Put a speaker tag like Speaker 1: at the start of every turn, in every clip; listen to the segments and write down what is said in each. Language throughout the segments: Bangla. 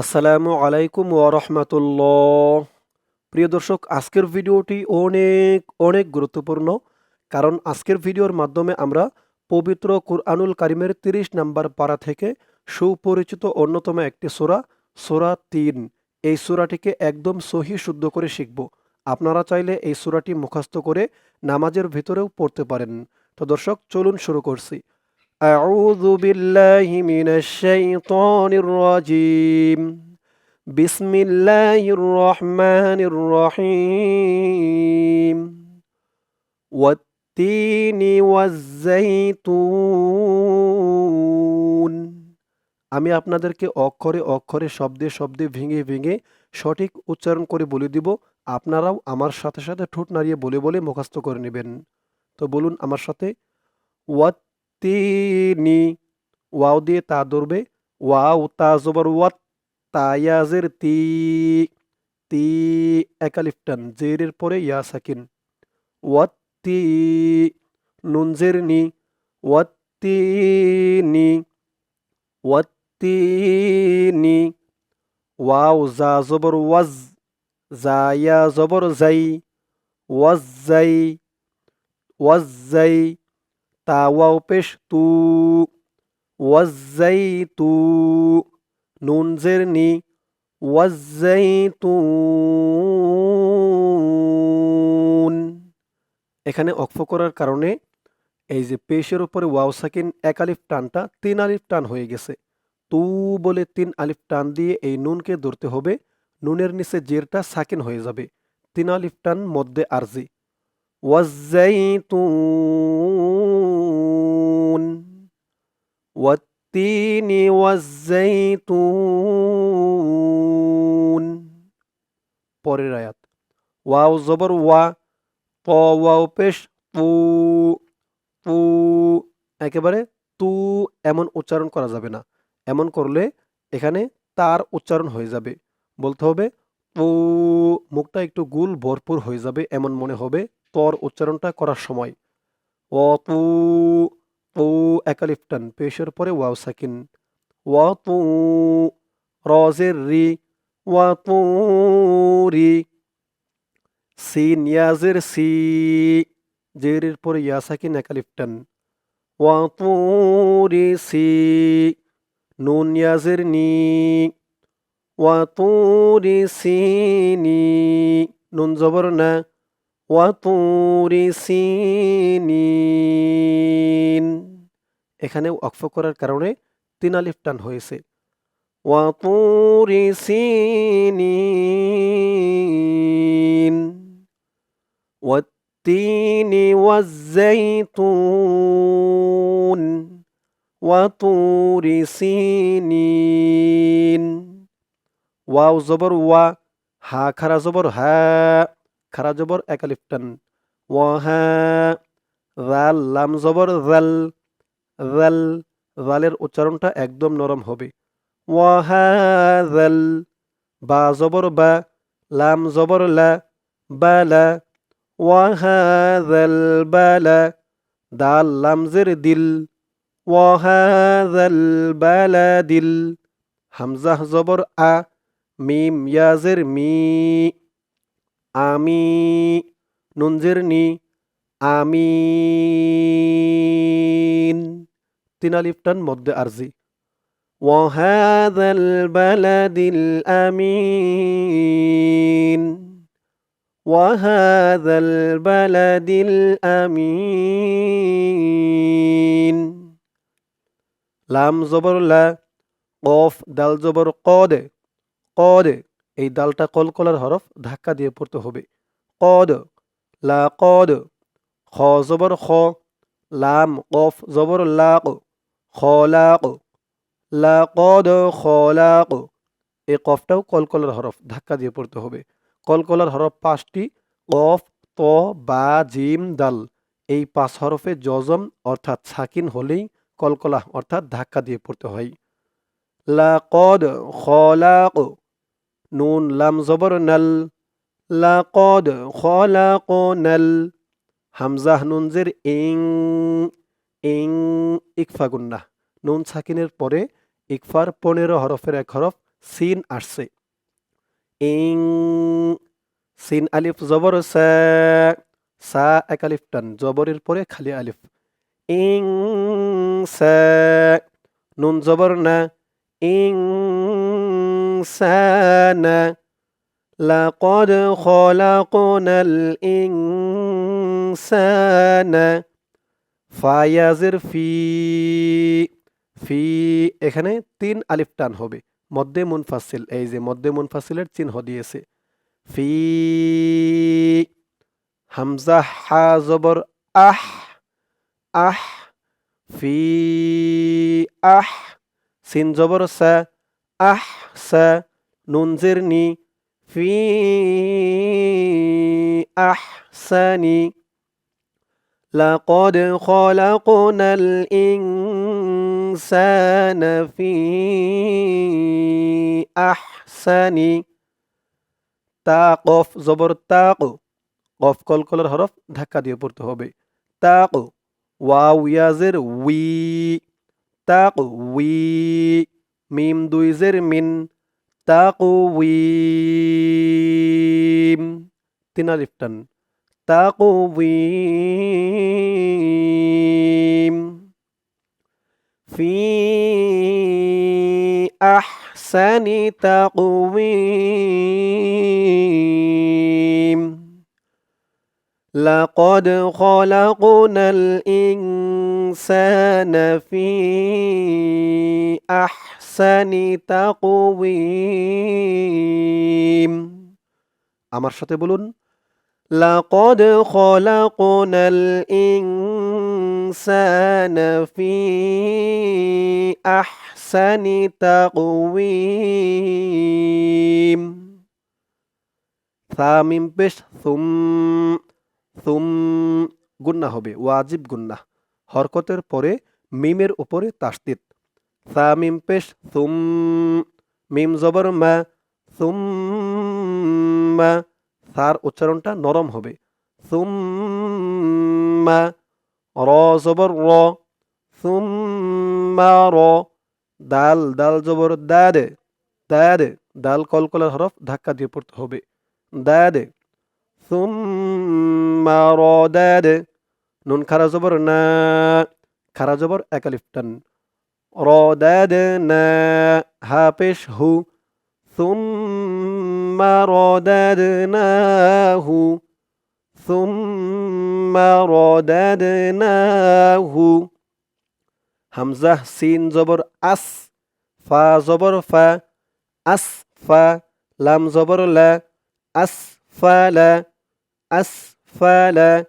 Speaker 1: আসসালামু আলাইকুম ওরহমতুল্লাহ প্রিয় দর্শক, আজকের ভিডিওটি অনেক অনেক গুরুত্বপূর্ণ, কারণ আজকের ভিডিওর মাধ্যমে আমরা পবিত্র কুরআনুল কারিমের তিরিশ নাম্বার পাড়া থেকে সুপরিচিত অন্যতম একটি সোরা সোরা তিন। এই সোরাটিকে একদম সহি শুদ্ধ করে শিখব। আপনারা চাইলে এই সোরাটি মুখস্থ করে নামাজের ভিতরেও পড়তে পারেন। তো দর্শক, চলুন শুরু করছি। أعوذ بالله من الشيطان الرجيم بسم الله الرحمن الرحيم والتين والزيتون আমি আপনাদেরকে অক্ষরে অক্ষরে শব্দে শব্দে ভেঙে ভেঙে সঠিক উচ্চারণ করে বলে দিব আপনারাও আমার সাথে সাথে ঠোঁট নাড়িয়ে বলে বলে মুখস্থ করে নেবেন তো বলুন আমার সাথে ওয়াত তিনি ওয়াও দিয়ে তা ধরবে ওয়াও তা জবর ওয়াত তায়াজের তি তি একালিফটান জেরের পরে ইয়া সাকিন ওয়াত্তি নুনজের নি ওয়াত্তিনি ওয়াত্তিনি ওয়াও জা জবর ওয়াজ জায়া জবর জাই ওয়াজ জাই ওয়াজ জাই তা পেশ তু ওয়াজ্জাই তু, নুন জের নি ওয়াজ্জাই তু এখানে অক্ষ করার কারণে এই যে পেশের উপরে ওয়াও সাকিন এক আলিফ টানটা তিন আলিফ টান হয়ে গেছে। তু বলে তিন আলিফ টান দিয়ে এই নুনকে ধরতে হবে, নুনের নিচে জেরটা সাকিন হয়ে যাবে, তিন আলিফ টান মধ্যে আরজি ওয়াজ্জাইতুন والتين والزيتون পরের আয়াত ওয়াও জবর ওয়া ত ওয়াও পেশ তু তু একেবারে তু এমন উচ্চারণ করা যাবে না এমন করলে এখানে তার উচ্চারণ হয়ে যাবে বলতে হবে তু মুখটা একটু গুল ভরপুর হয়ে যাবে এমন মনে হবে তর উচ্চারণটা করার সময় ও তু একালিফটান, পেশের পরে ওয়াও সাকিন। ওয়া তু রজের রি ওয়া তু রি সিন ইয়াজের সি, জেরের পরে ইয়া সাকিন একালিফটান। ওয়া তু রি সি, নুন ইয়াজের নি। ওয়া তু রি সিনি নুন জবর না। ওয়াতুরি সিনিন এখানে অক্ফ করার কারণে তিন আলিফ টান হয়েছে ওয়াতুরি সিনিন والتين والزيتون وطور سينين واو زبر وا হা খারা জবর হা খারা জবর একালিফটান ওয়াহা রাল লাম জবর রাল রাল রালের উচ্চারণটা একদম নরম হবে। ওয়াহা রাল বা জবর বা, লাম জবর লা বালা ওয়াহা রাল বালা দাল লামজের দিল ওয়াহা রাল বালা দিল হামজাহ জবর আ, মিম ইয়াজের মি, আমি, নুনজের নি, আমিন। তিন আলিফটান মধ্যে আরজি وهذا البلد الأمين وهذا البلد الأمين লাম জবর লা কফ দাল জবর কদে কদে এই দালটা কলকলার হরফ ধাক্কা দিয়ে পড়তে হবে কদ লা কদ খ জবর খ লাম কফ জবর লাক খলাক লা কদ খলাক। এই কফটাও কলকলার হরফ, ধাক্কা দিয়ে পড়তে হবে। কলকলার হরফ পাঁচটি, কফ, ত, বা, জিম, দাল। এই পাঁচ হরফে জজম অর্থাৎ সাকিন হলেই কলকলা, অর্থাৎ ধাক্কা দিয়ে পড়তে হয়। লা কদ খলাক, নুন, লাম, জবর, নাল। লাকদ খলাকনাল হামজাহ, নুনজের ইং ইং ইকফা গুন্না নুন সাকিনের পরে ইকফার পনেরো হরফের এক হরফ সিন আসছে ইং সিন আলিফ জবর সা সা এক আলিফ টান জবরের পরে খালি আলিফ ইং সা নুন জবর না ইং সানা لقد خلقنا الإنسان ফায়াজের ফি ফি, এখানে তিন আলিফ টান হবে। মধ্যে মুনফাসিল এই যে মধ্যে মুনফাসিলের চিহ্ন দিয়েছে। ফি, হামজা, হা, জবর, আহ আহ, ফি, আহ, সিন, জবর, সা, আহ, সা, নুন, জের, নি, ফি আহসানি لقد خلقنا الإنسان في أحسن তাকফ জবর তাক কফ কলকলার হরফ ধাক্কা দিয়ে পড়তে হবে তাক ওয়াও ইয়াজের উই তাক উই মিম দুইজের মিন তাকুইম তিন আলিফ টান তাকুইম ফি আহসানি তাকুইম لقد خلقنا الإنسان في أحسن تقويم আমার সাথে বলুন لقد خلقنا الإنسان في أحسن تقويم থামিম পেশ থুম থুম গুন্না হবে ওয়াজিব গুন্না হরকতের পরে মিমের উপরে তাসদিদ থামিম পেশ থুম মিম জবর মা থুম মা তার উচ্চারণটা নরম হবে। থুম মা র জবর র থুম মা র, দাল দাল জবর দাদে দাদে দাল কলকলার হরফ ধাক্কা দিয়ে পড়তে হবে। দাদে সুম্মা রদাদ নুন খারা জবর না, খারা জবর একালিফ টান। রদাদ না, হা পেশ হু ثم رددناه ثم رددناه. همزه سين زبر أس فا زبر فا أس فا لام زبر لا أسفل أسفل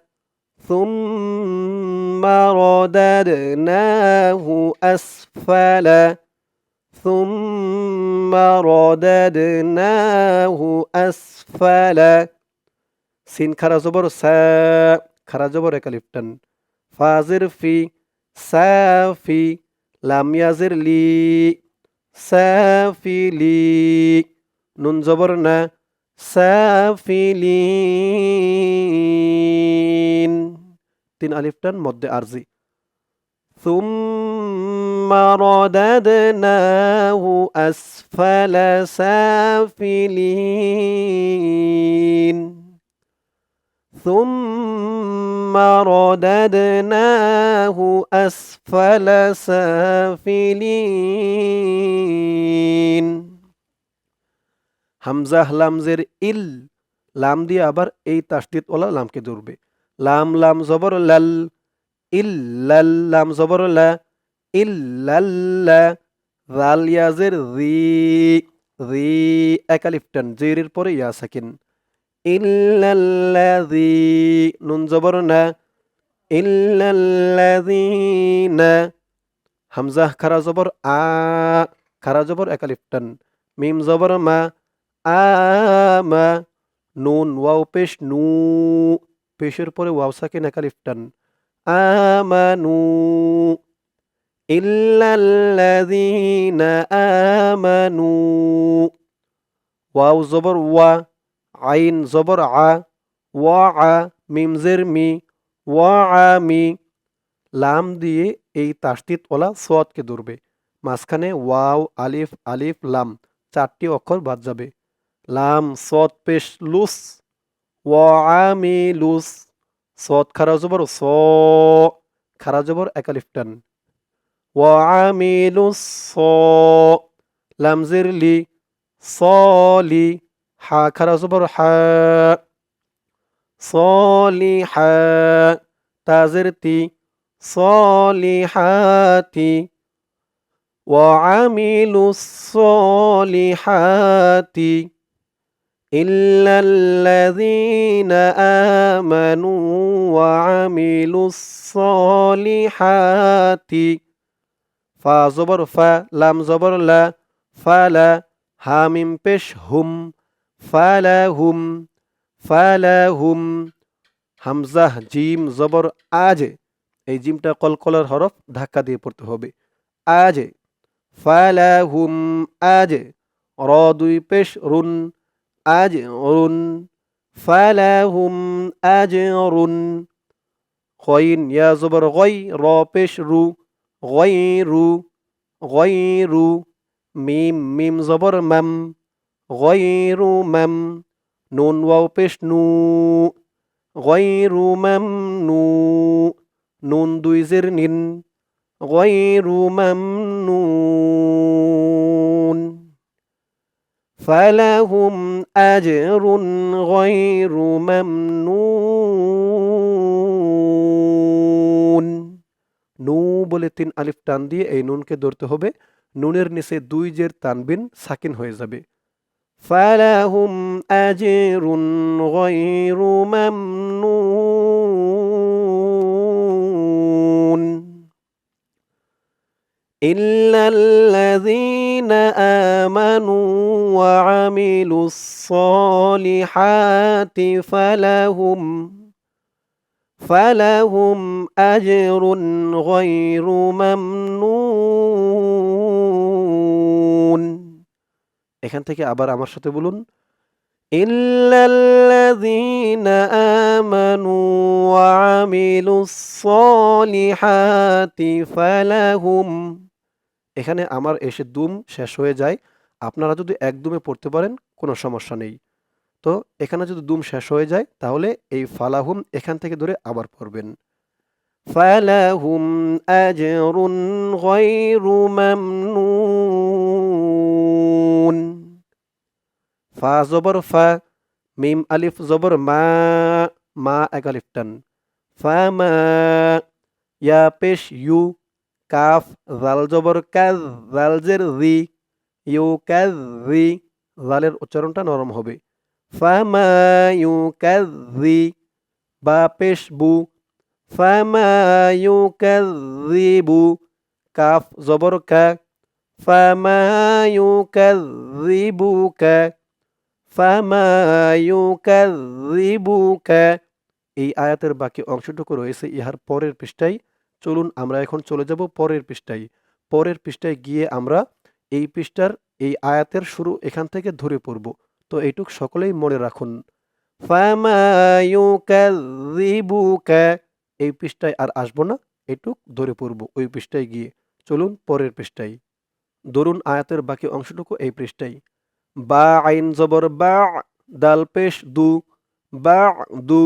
Speaker 1: ثم رددناه أسفل ثم رددناه أسفل সিন খারা জবর সা খারা জবর একালিফটান ফাজির ফি সাফি লাম ইয়াজির লি সাফি লি নুন জবর না সাফিলিন তিন আলিফটান মধ্যে আরজি ثم رددناه أسفل سافلين ثم رددناه أسفل سافلين হামজা লামজের ইল লাম দিয়ে আবার এই তাস্তিত ওলা লামকে ধরবে লাম লাম জবর লাল ইল লাল লাম জবর লা ইল লাল্লা রাল ইয়াজের রি রি একালিফটান জেরের পরে ইয়া সাকিন। ইল্লাল্লাযী, নুন জবর না, ইল্লাল্লাযীনা, হামজা, খারা জবর, আ, খারা জবর একালিফটান মিম জবর মা আমা নুন, ওয়াও পেশ, নু, পেশের পরে ওয়াও সাকিন একালিফ আমানু ওয়াও জবর ওয়া আইন জবর আ ওয়া আ মিম জের মি ওয়া আমি লাম দিয়ে এই তাসদিদ ওলা সোয়াদকে ধরবে। মাঝখানে ওয়াও, আলিফ আলিফ, লাম চারটি অক্ষর বাদ যাবে। লাম, সৎ, পেশ, লুস। ও আমি লুস সৎ খারাজবর স খারাজবর একালিফটান ওয়ামিলু আমিলু লামজির লি সলি হা খারাজবর হা সলি হা তাজের তি সলি হাতি ওয়ামিলু সলি হাতি إلا الذين آمنوا وعملوا الصالحات ফা জবর ফা লাম জবর লা ফালা হামিম পেশ হুম ফালাহুম ফালাহুম হামজাহ জিম জবর আজে এই জিমটা কলকলার হরফ ধাক্কা দিয়ে পড়তে হবে আজে ফালাহুম আজে র দুই পেশ রুন আজ রুন ফালাহুম আজ রুন খইন ইয়া জবর গই র পেশ রু গই রু গই রু মিম মিম জবর মাম গই রু মাম নুন ওয়াও পেশ ফালাহুম আজরুন গয়রু মামনুন নু বলে তিন আলিফ টান দিয়ে এই নুনকে ধরতে হবে নুনের নিচে দুই জের তানবিন সাকিন হয়ে যাবে فلهم أجر غير ممنون إلا الذين آمنوا وعملوا الصالحات فلهم فلهم أجر غير ممنون এখান থেকে আবার আমার সাথে বলুন ইল্লাল্লাযীনা আমানু ওয়া আমিলুস সলিহাতি ফালাহুম এখানে আমার এসে দুম শেষ হয়ে যায়। আপনারা যদি এক দুমে পড়তে পারেন, কোনো সমস্যা নেই। তো এখানে যদি দুম শেষ হয়ে যায়, তাহলে এই ফালাহুম এখান থেকে ধরে আবার পড়বেন। ফালাহুম ফা জবর ফা, মিম আলিফ জবর মা মা এক আলিফ টান। ফা মা, ইয়া পেশ ইউ। কাফ, জাল জবর কাজ, জাল জের রি ইউ কাজ রি জালের উচ্চারণটা নরম হবে। ফা মা ইউ কাজ বা পেশ বু। ফা মা ইউ কাজ বু, কাফ জবর কা। ফা মা ইউ কাজ বু কা। ফামা ইউকাযিবুকা এই আয়াতের বাকি অংশটুকু রয়েছে, ইহার পরের পৃষ্ঠায় চলুন আমরা এখন চলে যাব পরের পৃষ্ঠায়। পরের পৃষ্ঠায় গিয়ে আমরা এই পৃষ্ঠার এই আয়াতের শুরু এখান থেকে ধরে পড়ব। তো এইটুক সকলেই মনে রাখুন। এই পৃষ্ঠায় আর আসব না এটুক ধরে পড়ব ওই পৃষ্ঠায় গিয়ে। চলুন পরের পৃষ্ঠায়। ধরুন আয়াতের বাকি অংশটুকু এই পৃষ্ঠায়। বা আইন জবর বা দাল পেশ দু বা দু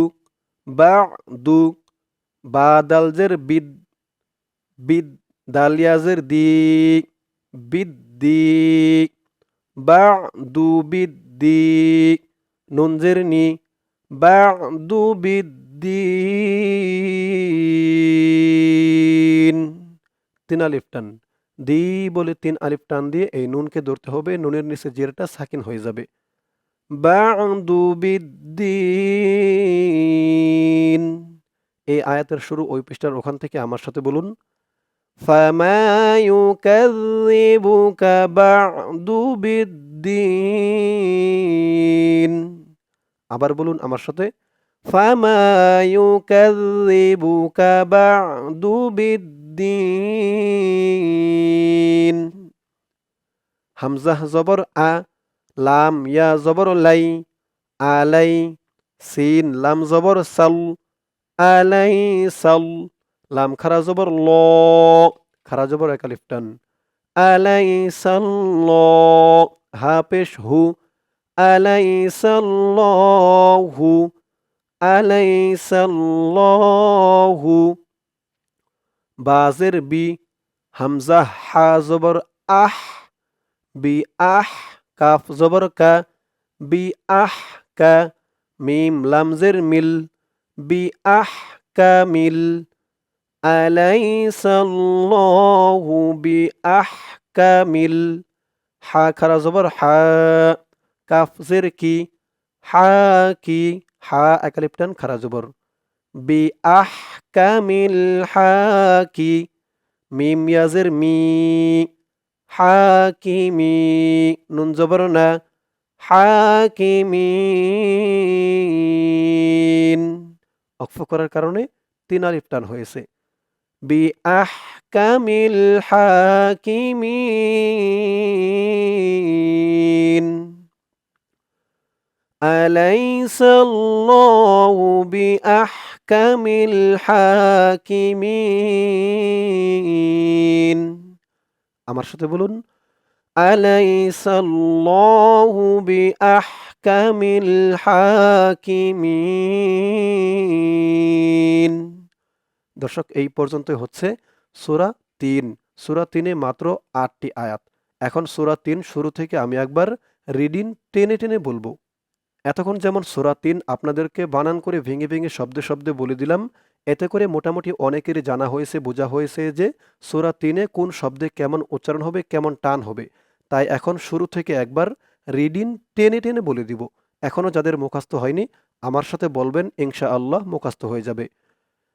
Speaker 1: বা দু বা দালজের বিদ বিদ দালিয়াজের দি বা দু বিদ্দি, নুনজের নি বা দু বিদ্দিন তিনা লিফটান দি বলে তিন আলিফ টান দিয়ে এই নুনকে ধরতে হবে, নুনের নিচে জেরটা সাকিন হয়ে যাবে। বিদ্দিন এই আয়াতের শুরু ওই পৃষ্ঠার ওখান থেকে আমার সাথে বলুন। ফামা ইউকাযযিবুকা বাদু বিদ্দিন আবার বলুন আমার সাথে ফামা ইউকাযযিবুকা বাদু বিদ্দিন হামজাহ জবর আ লাম ইয়া জবর লাই আলাই সিন লাম জবর সাল আলাই সাল লাম খারা জবর ল খারা জবর একালিফটান আলাই সাল হা পেশ হু আলাইসাল্লাহু হু বাজের বি হামজা হা জবর আহ বি আহ কাফ জবর কা বি আহ কা মিম লামজের মিল বি আহ কামিল আলাইসাল্লাহু বি আহ কামিল হা খারা জবর হা কাফ জের কি হা কি হা একালিপটান খারা জবর বি আহ কামিল হা কি মিম ইয়াজের মি হাকিমি নুন জবর না হাকিমিন অক্ষ করার কারণে তিন আলিফ টান হয়েছে বি আহ কামিল হাকিমিন أليس الله بأحكم الحاكمين আমার সাথে বলুন আলাইসাল্লাহু বিআহকামিল হাকিমিন দর্শক এই পর্যন্ত হচ্ছে সূরা তিন। সূরা তিনে মাত্র আটটি আয়াত। এখন সূরা তিন শুরু থেকে আমি একবার রিডিং টেনে টেনে বলব। এতক্ষণ যেমন সূরা তিন আপনাদেরকে বানান করে ভেঙে ভেঙে শব্দে শব্দে বলে দিলাম, এতে করে মোটামুটি অনেকেরই জানা হয়েছে, বোঝা হয়েছে যে সূরা তিনে কোন শব্দে কেমন উচ্চারণ হবে, কেমন টান হবে। তাই এখন শুরু থেকে একবার রিডিং টেনে টেনে বলে দিব। এখনও যাদের মুখাস্ত হয়নি, আমার সাথে বলবেন ইনশা আল্লাহ মুখাস্ত হয়ে যাবে।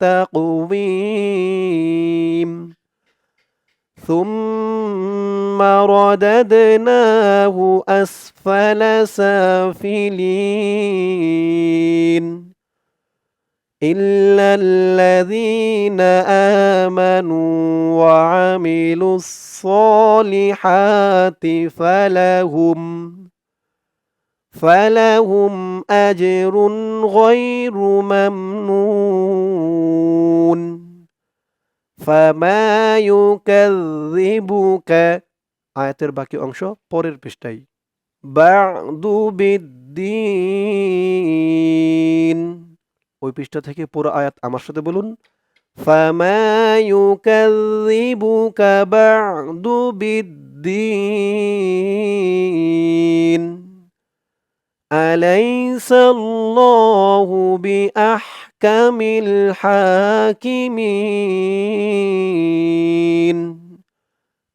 Speaker 1: تقويم ثم رددناه أسفل سافلين. إلا الذين آمنوا وعملوا الصالحات فلهم فلهم أجر غير ممنون فما يكذبك আয়াতের বাকি অংশ পরের পৃষ্ঠায় বাদু বিদ্দিন ওই পৃষ্ঠা থেকে পুরো আয়াত আমার সাথে বলুন ফামা ইউকাযযিবুকা বা'দু বিদ্দিন আলাইসা আল্লাহু বিআহকামিল হাকিমিন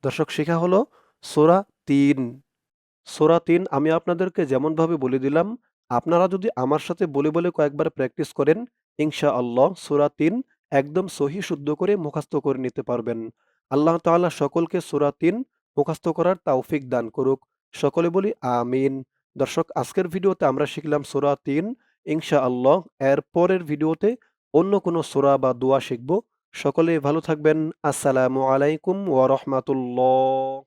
Speaker 1: দর্শক, শেখা হলো সূরা তিন। সূরা তিন, আমি আপনাদেরকে যেমনভাবে বলে দিলাম, আপনারা যদি আমার সাথে বলে বলে কয়েকবার প্র্যাকটিস করেন ইনশা আল্লাহ সূরা তিন একদম সহি শুদ্ধ করে মুখস্থ করে নিতে পারবেন। আল্লাহ তাআলা সকলকে সূরা তিন মুখস্থ করার তৌফিক দান করুক। সকলে বলি আমিন। দর্শক, আজকের ভিডিওতে আমরা শিখলাম সোরা তিন ইনশা আল্লাহ এর পরের ভিডিওতে অন্য কোনো সোরা বা দোয়া শিখব। সকলে ভালো থাকবেন। আসসালামু আলাইকুম ওয়া রাহমাতুল্লাহ।